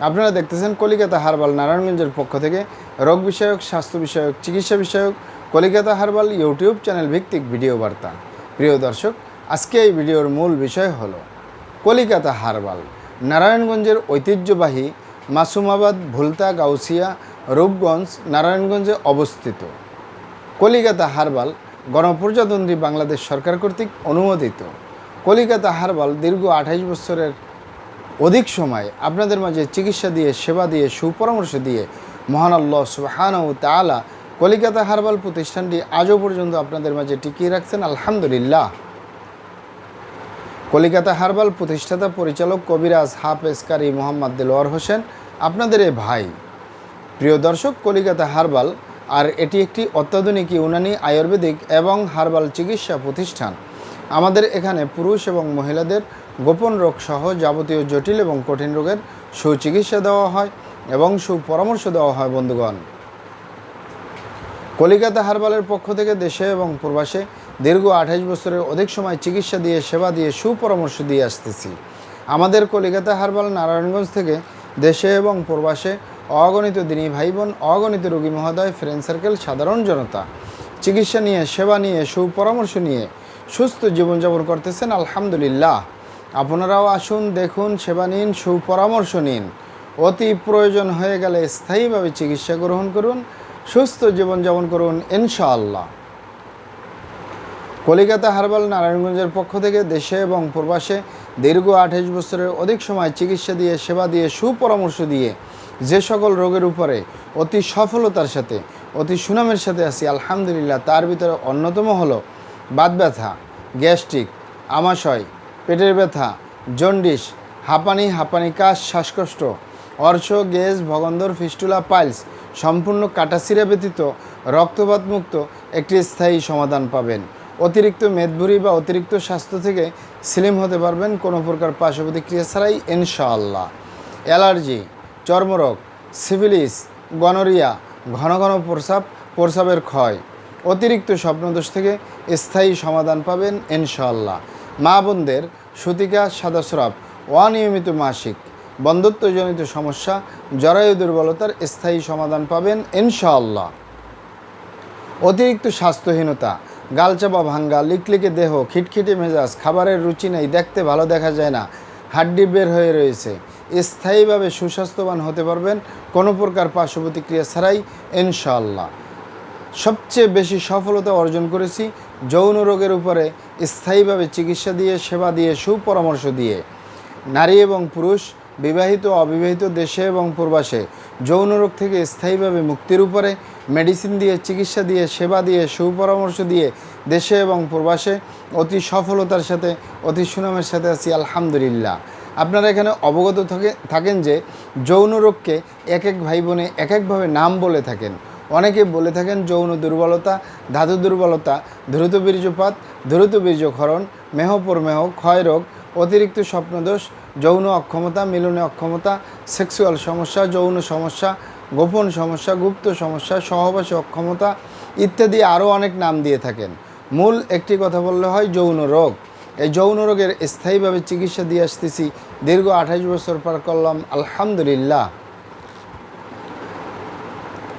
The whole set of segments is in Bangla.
আপনারা দেখতেছেন কলিকাতা হারবাল নারায়ণগঞ্জের পক্ষ থেকে রোগ বিষয়ক, স্বাস্থ্য বিষয়ক, চিকিৎসা বিষয়ক কলিকাতা হারবাল ইউটিউব চ্যানেল ভিত্তিক ভিডিও বার্তা। প্রিয় দর্শক, আজকে এই ভিডিওর মূল বিষয় হল কলিকাতা হারবাল, নারায়ণগঞ্জের ঐতিহ্যবাহী মাসুমাবাদ, ভুলতা, গাউসিয়া, রূপগঞ্জ, নারায়ণগঞ্জে অবস্থিত। কলিকাতা হারবাল গণপ্রজাতন্ত্রী বাংলাদেশ সরকার কর্তৃক অনুমোদিত। কলিকাতা হারবাল দীর্ঘ আঠাইশ বছরের অধিক সময় আপনাদের মাঝে চিকিৎসা দিয়ে, সেবা দিয়ে, সুপরামর্শ দিয়ে মহান সুহান ও তালা কলিকাতা হারবাল প্রতিষ্ঠানটি আজও পর্যন্ত আপনাদের মাঝে টিকিয়ে রাখছেন। আলহামদুলিল্লাহ। কলিকাতা হারবাল প্রতিষ্ঠাতা পরিচালক কবিরাজ হাফেজ কারি মোহাম্মদ দেলোয়ার হোসেন, আপনাদের এ ভাই। প্রিয় দর্শক, কলিকাতা হারবাল আর এটি একটি অত্যাধুনিক ইউনানি আয়ুর্বেদিক এবং হারবাল চিকিৎসা প্রতিষ্ঠান। আমাদের এখানে পুরুষ এবং মহিলাদের গোপন রোগ সহ যাবতীয় জটিল এবং কঠিন রোগের সুচিকিৎসা দেওয়া হয় এবং সুপরামর্শ দেওয়া হয় বন্ধুগণ। কলিকাতা হারবালের পক্ষ থেকে দেশে এবং প্রবাসে দীর্ঘ আঠাইশ বছরের অধিক সময় চিকিৎসা দিয়ে, সেবা দিয়ে, সুপরামর্শ দিয়ে আসতেছি। আমাদের কলিকাতা হারবাল নারায়ণগঞ্জ থেকে দেশে এবং প্রবাসে অগণিত দিনী ভাই বোন অগণিত রোগী মহোদয় ফ্রেন্ড সার্কেল সাধারণ জনতা চিকিৎসা নিয়ে, সেবা নিয়ে, সুপরামর্শ নিয়ে সুস্থ জীবনযাপন করতেছেন, আলহামদুলিল্লাহ। আপনারাও আসুন, দেখুন, সেবা নিন, সুপরামর্শ নিন। অতি প্রয়োজন হয়ে গেলে স্থায়ীভাবে চিকিৎসা গ্রহণ করুন, সুস্থ জীবনযাপন করুন, ইনশাআল্লাহ। কলিকাতা, হারবাল, নারায়ণগঞ্জের পক্ষ থেকে দেশে এবং প্রবাসে দীর্ঘ আঠাইশ বছরের অধিক সময় চিকিৎসা দিয়ে, সেবা দিয়ে, সুপরামর্শ দিয়ে যে সকল রোগের উপরে অতি সফলতার সাথে, অতি সুনামের সাথে আছি, আলহামদুলিল্লাহ, তার ভিতরে অন্যতম হলো বাত ব্যথা, গ্যাস্ট্রিক, আমাশয় পেটের ব্যথা জন্ডিস হাঁপানি হাঁপানি, কাশ, শ্বাসকষ্ট, অর্শ, গ্যাস, ভগন্দর, ফিস্টুলা, পাইলস সম্পূর্ণ কাটাসিরা ব্যতীত রক্তপাতমুক্ত একটি স্থায়ী সমাধান পাবেন। অতিরিক্ত মেদভুরি বা অতিরিক্ত স্বাস্থ্য থেকে স্লিম হতে পারবেন কোনো প্রকার পার্শ্ব প্রতিক্রিয়া ছাড়াই, ইনশাআল্লাহ। অ্যালার্জি, চর্মরোগ, সিভিলিস, গনোরিয়া, ঘন ঘন প্রসাব, প্রসাবের ক্ষয়। অতিরিক্ত স্বপ্নদোষ থেকে স্থায়ী সমাধান পাবেন, ইনশাআল্লাহ। মা বোনদের সুতিকা সাদাস্রাব, অনিয়মিত মাসিক, বন্ধত্বজনিত সমস্যা, জরায়ু দুর্বলতার স্থায়ী সমাধান পাবেন ইনশাআল্লাহ। অতিরিক্ত স্বাস্থ্যহীনতা, গালচাপা ভাঙ্গা, লিকলিকে দেহ, খিটখিটে মেজাজ, খাবারের রুচি নেই, দেখতে ভালো দেখা যায় না, হাড্ডি বের হয়ে রয়েছে, স্থায়ীভাবে সুস্বাস্থ্যবান হতে পারবেন, কোনো প্রকার পার্শ্ব প্রতিক্রিয়া ছাড়াই ইনশাআল্লাহ। সবচেয়ে বেশি সফলতা অর্জন করেছি যৌন রোগের উপরে স্থায়ীভাবে চিকিৎসা দিয়ে, সেবা দিয়ে, সুপরামর্শ দিয়ে নারী এবং পুরুষ, বিবাহিত অবিবাহিত দেশে এবং প্রবাসে যৌন রোগ থেকে স্থায়ীভাবে মুক্তির উপরে মেডিসিন দিয়ে, চিকিৎসা দিয়ে, সেবা দিয়ে, সুপরামর্শ দিয়ে দেশে এবং প্রবাসে অতি সফলতার সাথে, অতি সুনামের সাথে আছি, আলহামদুলিল্লাহ। আপনারা এখানে অবগত থাকে, থাকেন যে যৌন রোগকে এক এক ভাই বোনে এক একভাবে নাম বলে থাকেন। অনেকে বলে থাকেন যৌন দুর্বলতা, ধাতু দুর্বলতা, দ্রুত বীর্যপাত, দ্রুত বীর্যক্ষরণ মেহপর মেহ ক্ষয় রোগ, অতিরিক্ত স্বপ্নদোষ, যৌন অক্ষমতা, মিলনে অক্ষমতা, সেক্সুয়াল সমস্যা, যৌন সমস্যা, গোপন সমস্যা, গুপ্ত সমস্যা, সহবাসী অক্ষমতা ইত্যাদি আরও অনেক নাম দিয়ে থাকেন। মূল একটি কথা বললে হয় যৌন রোগ। এই যৌন রোগের স্থায়ীভাবে চিকিৎসা দিয়ে আসতেছি। দীর্ঘ আঠাইশ বছর পার করলাম, আলহামদুলিল্লাহ।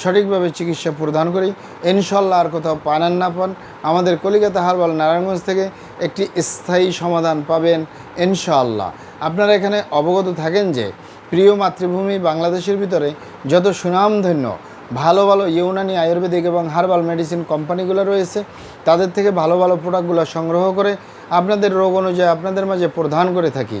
সঠিকভাবে চিকিৎসা প্রদান করি। ইনশাল্লাহ আর কোথাও পানান না পান। আমাদের কলিকাতা হারবাল নারায়ণগঞ্জ থেকে একটি স্থায়ী সমাধান পাবেন ইনশাল্লাহ আপনারা এখানে অবগত থাকেন যে প্রিয় মাতৃভূমি বাংলাদেশের ভিতরে যত সুনামধন্য, ভালো ভালো ইউনানি আয়ুর্বেদিক এবং হার্বাল মেডিসিন কোম্পানিগুলো রয়েছে, তাদের থেকে ভালো ভালো প্রোডাক্টগুলো সংগ্রহ করে আপনাদের রোগ অনুযায়ী আপনাদের মাঝে প্রদান করে থাকি।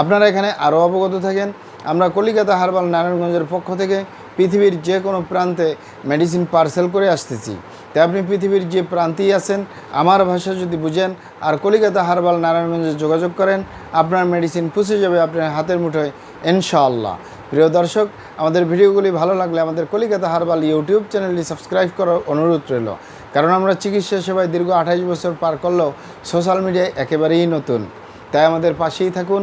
আপনারা এখানে আরও অবগত থাকেন। আমরা কলিকাতা হারবাল নারায়ণগঞ্জের পক্ষ থেকে পৃথিবীর যে কোনো প্রান্তে মেডিসিন পার্সেল করে আসতেছি। তাই আপনি পৃথিবীর যে প্রান্তেই আছেন, আমার ভাষা যদি বুঝেন আর কলিকাতা হারবাল নারায়ণগঞ্জে যোগাযোগ করেন, আপনার মেডিসিন পুষে যাবে আপনার হাতের মুঠোয়, ইনশাআল্লাহ। প্রিয় দর্শক, আমাদের ভিডিওগুলি ভালো লাগলে আমাদের কলিকাতা হারবাল ইউটিউব চ্যানেলটি সাবস্ক্রাইব করার অনুরোধ রইল। কারণ আমরা চিকিৎসা সেবায় দীর্ঘ আঠাইশ বছর পার করলেও সোশ্যাল মিডিয়ায় একেবারেই নতুন। তাই আমাদের পাশেই থাকুন